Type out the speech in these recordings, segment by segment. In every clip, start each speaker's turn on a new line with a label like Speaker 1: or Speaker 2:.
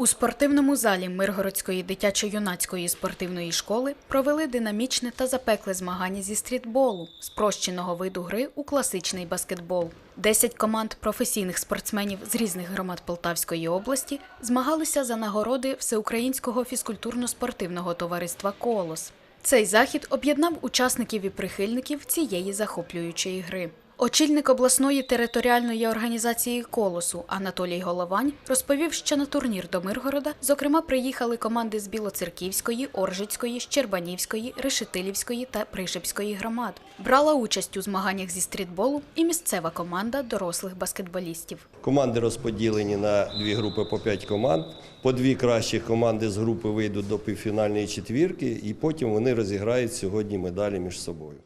Speaker 1: У спортивному залі Миргородської дитячо-юнацької спортивної школи провели динамічне та запекле змагання зі стрітболу, спрощеного виду гри у класичний баскетбол. Десять команд професійних спортсменів з різних громад Полтавської області змагалися за нагороди Всеукраїнського фізкультурно-спортивного товариства Колос. Цей захід об'єднав учасників і прихильників цієї захоплюючої гри. Очільник обласної територіальної організації Колосу Анатолій Головань розповів, що на турнір до Миргорода, зокрема, приїхали команди з Білоцерківської, Оржицької, Щербанівської, Решетилівської та Пришипської громад. Брала участь у змаганнях зі стрітболу і місцева команда дорослих баскетболістів.
Speaker 2: Команди розподілені на дві групи по п'ять команд. По дві кращі команди з групи вийдуть до півфінальної четвірки, і потім вони розіграють сьогодні медалі між собою.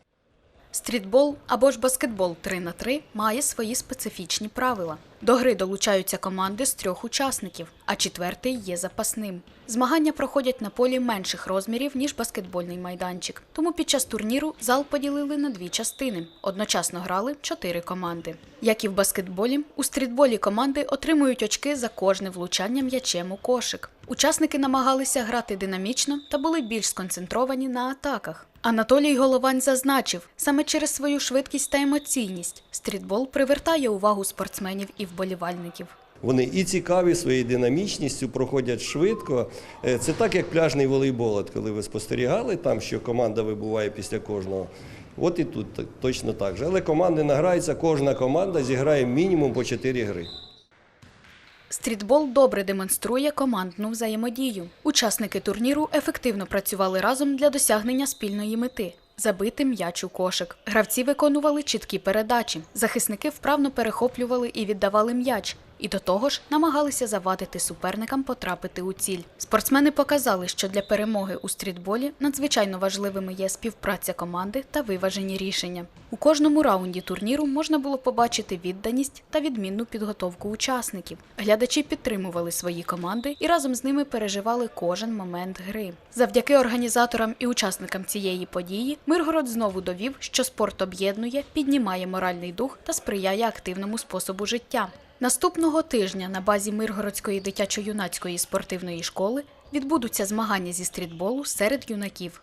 Speaker 1: Стрітбол або ж баскетбол 3 на 3 має свої специфічні правила. До гри долучаються команди з трьох учасників, а четвертий є запасним. Змагання проходять на полі менших розмірів, ніж баскетбольний майданчик. Тому під час турніру зал поділили на дві частини. Одночасно грали чотири команди. Як і в баскетболі, у стрітболі команди отримують очки за кожне влучання м'ячем у кошик. Учасники намагалися грати динамічно та були більш сконцентровані на атаках. Анатолій Головань зазначив, саме через свою швидкість та емоційність стрітбол привертає увагу спортсменів і вболівальників.
Speaker 2: Вони і цікаві своєю динамічністю, проходять швидко. Е, Це так, як пляжний волейбол. От коли ви спостерігали там, що команда вибуває після кожного. От і тут точно так же. Але команди награються, кожна команда зіграє мінімум по 4 гри.
Speaker 1: Стрітбол добре демонструє командну взаємодію. Учасники турніру ефективно працювали разом для досягнення спільної мети. Забити м'яч у кошик. Гравці виконували чіткі передачі. Захисники вправно перехоплювали і віддавали м'яч. І до того ж намагалися завадити суперникам потрапити у ціль. Спортсмени показали, що для перемоги у стрітболі надзвичайно важливими є співпраця команди та виважені рішення. У кожному раунді турніру можна було побачити відданість та відмінну підготовку учасників. Глядачі підтримували свої команди і разом з ними переживали кожен момент гри. Завдяки організаторам і учасникам цієї події Миргород знову довів, що спорт об'єднує, піднімає моральний дух та сприяє активному способу життя. Наступного тижня на базі Миргородської дитячо-юнацької спортивної школи відбудуться змагання зі стрітболу серед юнаків.